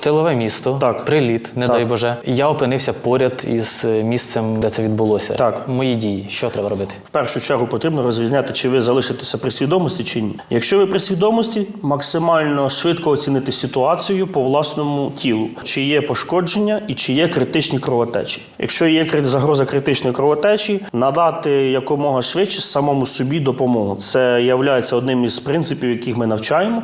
Тилове місто, Так. приліт, не Так. дай Боже. Я опинився поряд із е, місцем, де це відбулося. Так. Мої дії. Що треба робити? В першу чергу потрібно розрізняти, чи ви залишитеся при свідомості чи ні. Якщо ви при свідомості, максимально швидко оцінити ситуацію по власному тілу, чи є пошкодження і чи є критичні кровотечі. Якщо є загроза критичної кровотечі, надати якомога швидше самому собі допомогу. Це є одним із принципів, яких ми навчаємо.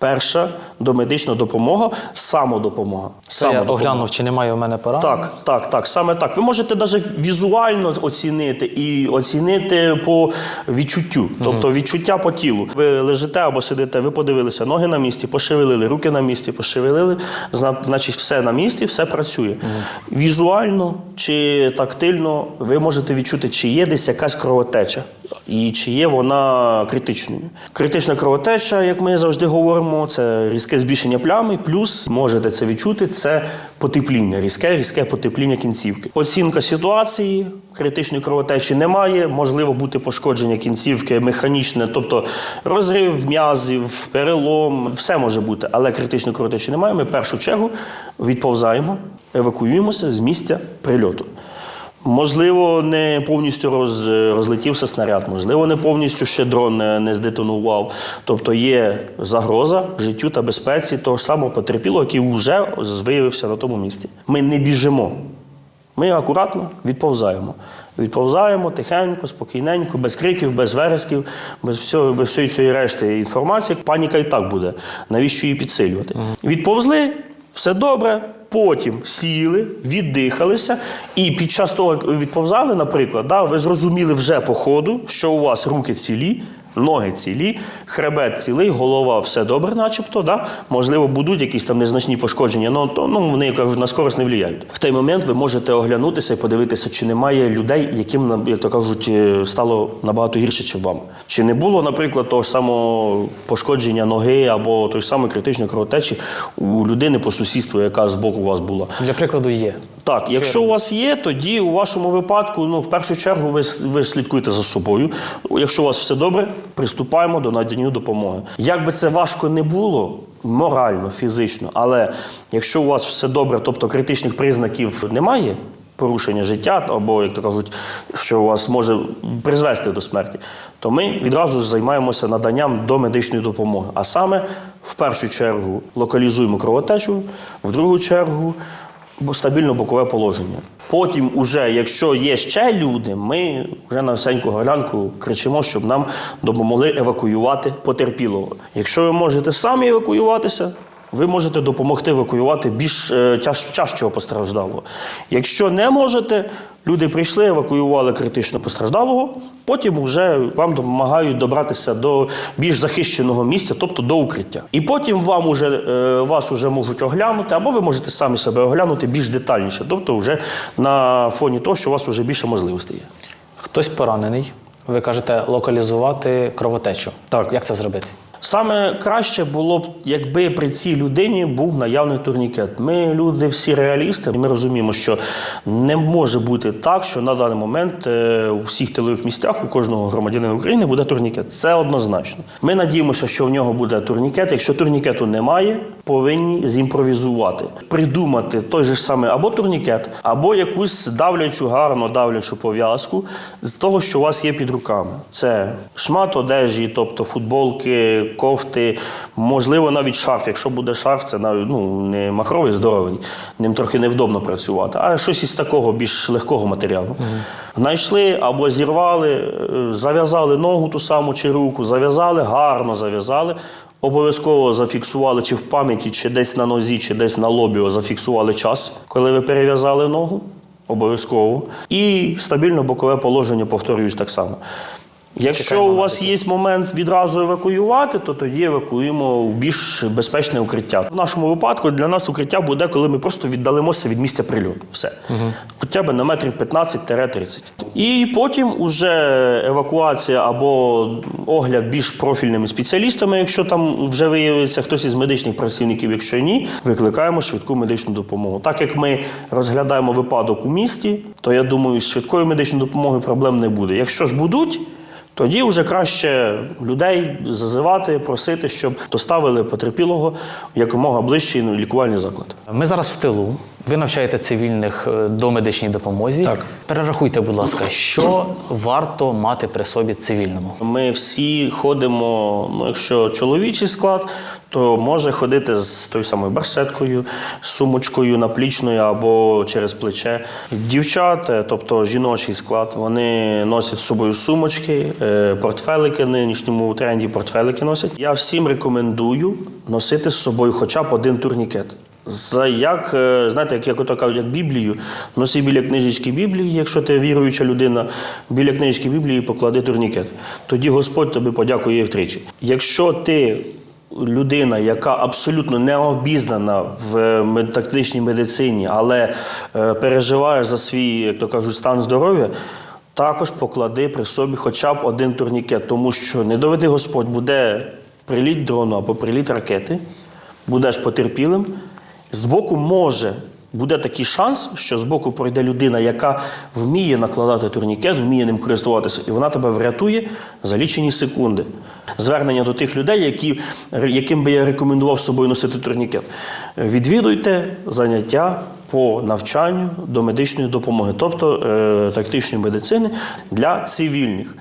Перша домедична допомога, самодопомога. Це я оглянув, чи немає у мене поранень. Так, так, так, саме так. Ви можете навіть візуально оцінити і оцінити по відчуттю, тобто відчуття по тілу. Ви лежите або сидите, ви подивилися, ноги на місці, пошевелили, руки на місці, пошевелили. Значить, все на місці, все працює. Візуально чи тактильно ви можете відчути, чи є десь якась кровотеча. І чи є вона критичною? Критична кровотеча, як ми завжди говоримо, це різке збільшення плями, плюс можете це відчути, це потепління, різке, різке потепління кінцівки. Оцінка ситуації, критичної кровотечі немає, можливо бути пошкодження кінцівки механічне, тобто розрив м'язів, перелом, все може бути, але критичної кровотечі немає. Ми в першу чергу відповзаємо, евакуюємося з місця прильоту. Можливо, не повністю роз, розлетівся снаряд, можливо, не повністю ще дрон не, не здетонував. Тобто є загроза життю та безпеці того ж самого потерпілого, який вже виявився на тому місці. Ми не біжимо. Ми акуратно відповзаємо. Відповзаємо тихенько, спокійненько, без криків, без вересків, без всього, без всієї цієї решти інформації. Паніка і так буде. Навіщо її підсилювати? Відповзли, все добре. Потім сіли, віддихалися, і під час того, як відповзали, наприклад, да, ви зрозуміли вже по ходу, що у вас руки цілі, ноги цілі, хребет цілий, голова все добре, начебто. Да? Можливо, будуть якісь там незначні пошкодження, але то, ну, вони кажуть, на скорость не впливають. В той момент ви можете оглянутися і подивитися, чи немає людей, яким, як то кажуть, е, стало набагато гірше, ніж вам. Чи не було, наприклад, того самого пошкодження ноги або той самої критичної кровотечі у людини по сусідству, яка з боку у вас була. Для прикладу є. Так, якщо у вас є, тоді у вашому випадку, ну, в першу чергу, ви, ви слідкуєте за собою. Якщо у вас все добре, приступаємо до надання допомоги. Як би це важко не було, морально, фізично, але якщо у вас все добре, тобто критичних признаків немає. Порушення життя, або, як то кажуть, що вас може призвести до смерті, то ми відразу займаємося наданням до медичної допомоги. А саме в першу чергу локалізуємо кровотечу, в другу чергу стабільно бокове положення. Потім, уже, якщо є ще люди, ми вже на всеньку горлянку кричимо, щоб нам допомогли евакуювати потерпілого. Якщо ви можете самі евакуюватися, ви можете допомогти евакуювати більш е, тяж, тяжчого постраждалого. Якщо не можете, люди прийшли, евакуювали критично постраждалого, потім вже вам допомагають добратися до більш захищеного місця, тобто до укриття. І потім вам уже, е, вас вже можуть оглянути, або ви можете самі себе оглянути більш детальніше, тобто вже на фоні того, що у вас вже більше можливостей є. Хтось поранений. Ви кажете локалізувати кровотечу. Так. Як це зробити? Саме краще було б, якби при цій людині був наявний турнікет. Ми люди всі реалісти, і ми розуміємо, що не може бути так, що на даний момент е, у всіх тилових місцях у кожного громадянина України буде турнікет. Це однозначно. Ми надіємося, що в нього буде турнікет. Якщо турнікету немає, повинні зімпровізувати, придумати той же самий або турнікет, або якусь давлячу, гарно давлячу пов'язку з того, що у вас є під руками. Це шмат одежі, тобто футболки, кофти, можливо, навіть шарф. Якщо буде шарф, це навіть ну, не махровий, здоровий, ним трохи невдобно працювати, а щось із такого більш легкого матеріалу. Знайшли або зірвали, е, зав'язали ногу ту саму чи руку, зав'язали, гарно зав'язали. Обов'язково зафіксували чи в пам'яті, чи десь на нозі, чи десь на лобі зафіксували час, коли ви перев'язали ногу. Обов'язково. І стабільно бокове положення, повторююсь так само. Якщо у вас є момент відразу евакуювати, то тоді евакуємо в більш безпечне укриття. В нашому випадку для нас укриття буде, коли ми просто віддалимося від місця прильоту. Все. Хоча б на метрів 15-30. І потім уже евакуація або огляд більш профільними спеціалістами, якщо там вже виявиться хтось із медичних працівників, якщо ні, викликаємо швидку медичну допомогу. Так як ми розглядаємо випадок у місті, то я думаю, з швидкою медичною допомогою проблем не буде. Якщо ж будуть, Тоді вже краще людей зазивати, просити, щоб доставили потерпілого якомога ближчий ну, лікувальний заклад. Ми зараз в тилу. Ви навчаєте цивільних е, до медичній допомозі. Так. Перерахуйте, будь ласка, що варто мати при собі цивільному. Ми всі ходимо. Ну, якщо чоловічий склад, то може ходити з тою самою барсеткою, сумочкою наплічною або через плече. Дівчат, е, тобто жіночий склад, вони носять з собою сумочки, е, портфелики. Нинішньому тренді портфелики носять. Я всім рекомендую носити з собою хоча б один турнікет. За як, е, знаєте, як, як кажуть, як Біблію, носи біля книжечки Біблії, якщо ти віруюча людина, біля книжечки Біблії поклади турнікет. Тоді Господь тобі подякує втричі. Якщо ти людина, яка абсолютно не обізнана в тактичній медицині, але е, переживає за свій, як то кажуть, стан здоров'я, також поклади при собі хоча б один турнікет, тому що не доведи Господь, буде приліт дрону або приліт ракети, будеш потерпілим. Збоку може буде такий шанс, що збоку пройде людина, яка вміє накладати турнікет, вміє ним користуватися, і вона тебе врятує за лічені секунди. Звернення до тих людей, які, яким би я рекомендував з собою носити турнікет. Відвідуйте заняття по навчанню до медичної допомоги, тобто е, тактичної медицини для цивільних.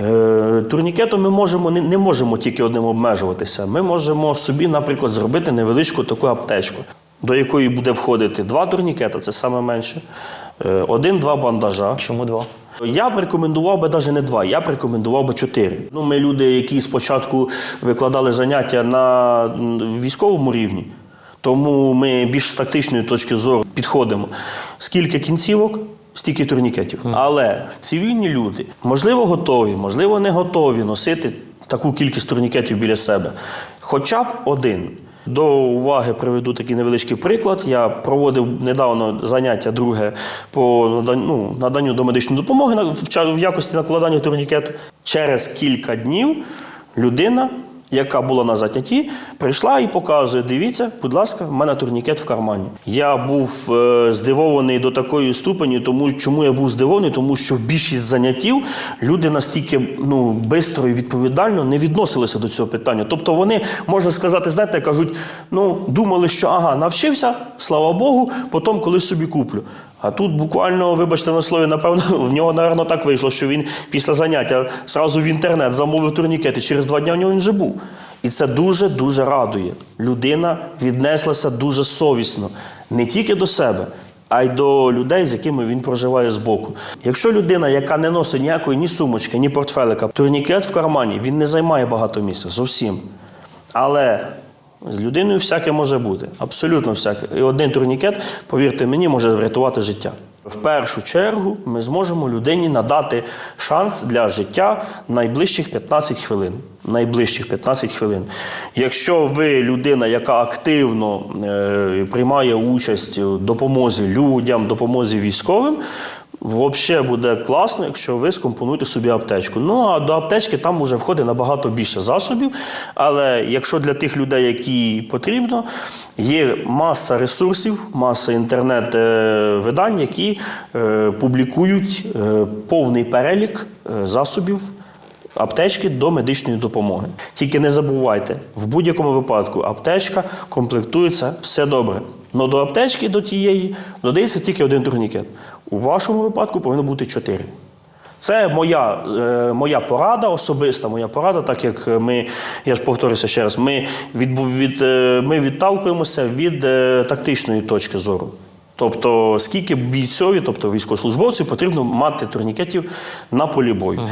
Е, Турнікетом ми можемо не, не можемо тільки одним обмежуватися. Ми можемо собі, наприклад, зробити невеличку таку аптечку, до якої буде входити два турнікета, це саме менше, е, один-два бандажа. Чому два? Я б рекомендував би навіть не два, я б рекомендував би чотири. Ну, ми люди, які спочатку викладали заняття на військовому рівні, тому ми більш з тактичної точки зору підходимо. Скільки кінцівок, стільки турнікетів. Але цивільні люди, можливо, готові, можливо, не готові носити таку кількість турнікетів біля себе. Хоча б один. До уваги приведу такий невеличкий приклад. Я проводив недавно заняття друге по наданню, ну, наданню до медичної допомоги в якості накладання турнікету. Через кілька днів людина, яка була на занятті, прийшла і показує: дивіться, будь ласка, в мене турнікет в кармані. Я був е, здивований до такої ступені, тому чому я був здивований, тому що в більшість заняттів люди настільки ну, бистро і відповідально не відносилися до цього питання. Тобто вони, можна сказати, знаєте, кажуть, ну, думали, що ага, навчився, слава Богу, потім колись собі куплю. А тут буквально, вибачте на слові, напевно, в нього, напевно, так вийшло, що він після заняття зразу в інтернет замовив турнікет, і через два дні в нього він вже був. І це дуже-дуже радує. Людина віднеслася дуже совісно не тільки до себе, а й до людей, з якими він проживає збоку. Якщо людина, яка не носить ніякої ні сумочки, ні портфелика, турнікет в кармані, він не займає багато місця зовсім. Але з людиною всяке може бути, абсолютно всяке. І один турнікет, повірте мені, може врятувати життя. В першу чергу ми зможемо людині надати шанс для життя найближчих 15 хвилин. Найближчих 15 хвилин. Якщо ви людина, яка активно е, приймає участь у допомозі людям, допомозі військовим, Взагалі буде класно, якщо ви скомпонуєте собі аптечку. Ну а до аптечки там вже входить набагато більше засобів. Але якщо для тих людей, які потрібно, є маса ресурсів, маса інтернет-видань, які е, публікують е, повний перелік е, засобів. Аптечки до медичної допомоги. Тільки не забувайте, в будь-якому випадку аптечка комплектується все добре. Но до аптечки до тієї додається тільки один турнікет. У вашому випадку повинно бути чотири. Це моя, е, моя порада, особиста моя порада, так як ми, я ж повторюся ще раз, ми, відбу- від, е, ми відталкуємося від е, тактичної точки зору. Тобто, скільки бійцові, тобто військовослужбовців, потрібно мати турнікетів на полі бою.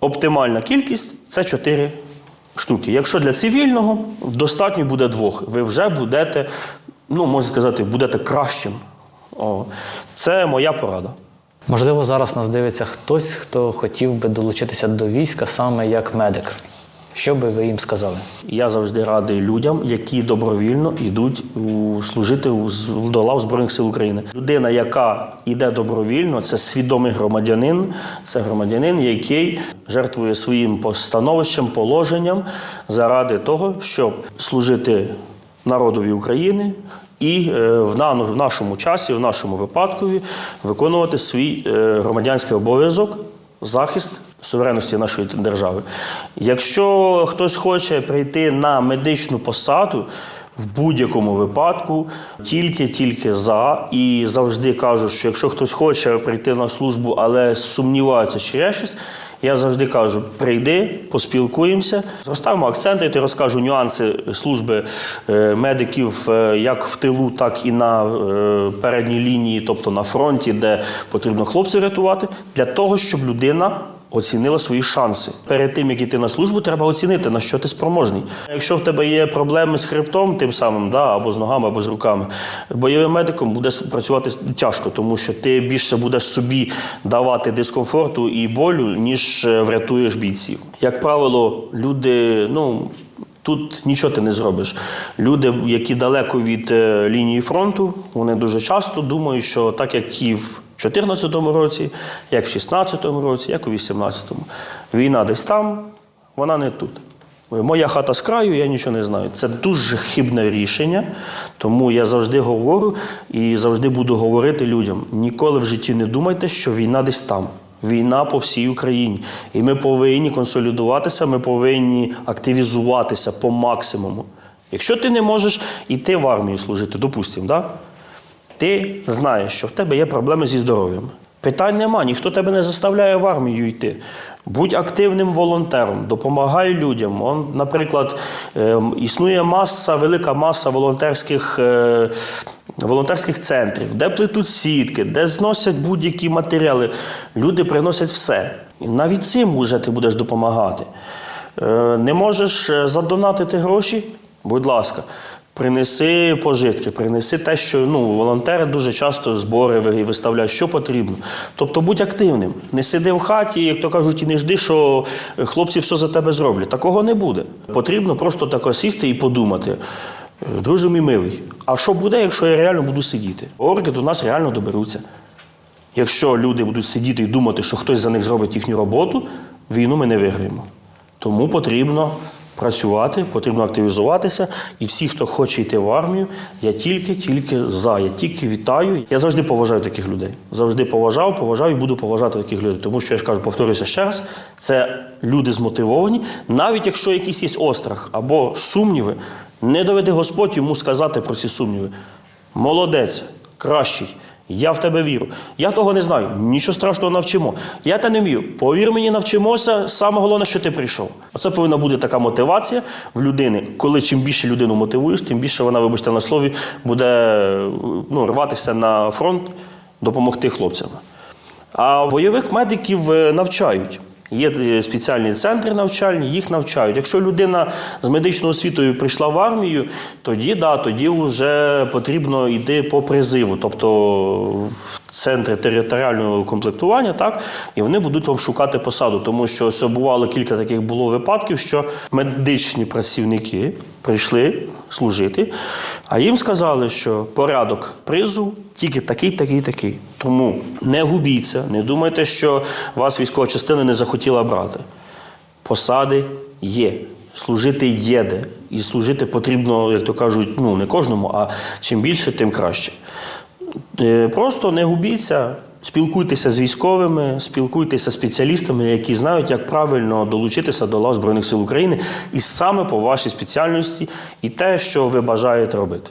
Оптимальна кількість це 4 штуки. Якщо для цивільного, достатньо буде двох. Ви вже будете, ну можна сказати, будете кращим. О, це моя порада. Можливо, зараз нас дивиться хтось, хто хотів би долучитися до війська саме як медик. Що би ви їм сказали? Я завжди радий людям, які добровільно йдуть служити до лав Збройних сил України. Людина, яка йде добровільно, це свідомий громадянин, це громадянин, який жертвує своїм постановищем, положенням заради того, щоб служити народові України і е, в, нашому часі, в нашому випадку, виконувати свій е, громадянський обов'язок захист суверенності нашої держави. Якщо хтось хоче прийти на медичну посаду, в будь-якому випадку тільки-тільки за. І завжди кажу, що якщо хтось хоче прийти на службу, але сумнівається, чи є щось, я завжди кажу: прийди, поспілкуємося, розставимо акценти, я ти розкажу нюанси служби е, медиків е, як в тилу, так і на е, передній лінії, тобто на фронті, де потрібно хлопців рятувати, для того, щоб людина. Оцінила свої шанси. Перед тим, як іти на службу, треба оцінити, на що ти спроможний. Якщо в тебе є проблеми з хребтом, тим самим, да, або з ногами, або з руками, бойовим медиком буде працювати тяжко, тому що ти більше будеш собі давати дискомфорту і болю, ніж е, врятуєш бійців. Як правило, люди, ну. Тут нічого ти не зробиш. Люди, які далеко від е, лінії фронту, вони дуже часто думають, що так як і 2014 році, як в 2016 році, як у 2018. Війна десь там, вона не тут. Моя хата з краю, я нічого не знаю. Це дуже хибне рішення, тому я завжди говорю і завжди буду говорити людям: ніколи в житті не думайте, що війна десь там. Війна по всій Україні. І ми повинні консолідуватися, ми повинні активізуватися по максимуму. Якщо ти не можеш йти в армію служити, допустимо, да? Ти знаєш, що в тебе є проблеми зі здоров'ям. Питань нема, ніхто тебе не заставляє в армію йти. Будь активним волонтером, допомагай людям. Он, наприклад, е, існує маса, велика маса волонтерських, е, волонтерських центрів, де плетуть сітки, де зносять будь-які матеріали. Люди приносять все. І навіть цим вже ти будеш допомагати. Е, не можеш е, задонатити гроші? Будь ласка. Принеси пожитки, принеси те, що ну, волонтери дуже часто збори ви- виставляють, що потрібно. Тобто будь активним. Не сиди в хаті, як то кажуть, і не жди, що хлопці все за тебе зроблять. Такого не буде. Потрібно просто тако сісти і подумати. «Е, Друже мій милий, а що буде, якщо я реально буду сидіти? Орки до нас реально доберуться. Якщо люди будуть сидіти і думати, що хтось за них зробить їхню роботу, війну ми не виграємо. Тому потрібно працювати, потрібно активізуватися. І всі, хто хоче йти в армію, я тільки, тільки за, я тільки вітаю. Я завжди поважаю таких людей. Завжди поважав, поважаю і буду поважати таких людей. Тому що я ж кажу, повторюся ще раз, це люди змотивовані, навіть якщо якийсь є острах або сумніви, не доведи Господь йому сказати про ці сумніви. Молодець, кращий. Я в тебе вірю. Я того не знаю. Нічого страшного навчимо. Я те не вмію. Повір мені, навчимося. Саме головне, що ти прийшов. Оце повинна бути така мотивація в людини. Коли чим більше людину мотивуєш, тим більше вона, вибачте на слові, буде ну, рватися на фронт, допомогти хлопцям. А бойових медиків е, навчають. Є е, спеціальні центри навчальні, їх навчають. Якщо людина з медичною освітою прийшла в армію, тоді да, тоді вже потрібно йти по призиву, тобто центри територіального комплектування, так, і вони будуть вам шукати посаду. Тому що ось бувало кілька таких було випадків, що медичні працівники прийшли служити, а їм сказали, що порядок призу тільки такий, такий, такий. Тому не губіться, не думайте, що вас військова частина не захотіла брати. Посади є. Служити є де. І служити потрібно, як то кажуть, ну не кожному, а чим більше, тим краще. Е, Просто не губіться, спілкуйтеся з військовими, спілкуйтеся з спеціалістами, які знають, як правильно долучитися до лав Збройних сил України, і саме по вашій спеціальності, і те, що ви бажаєте робити.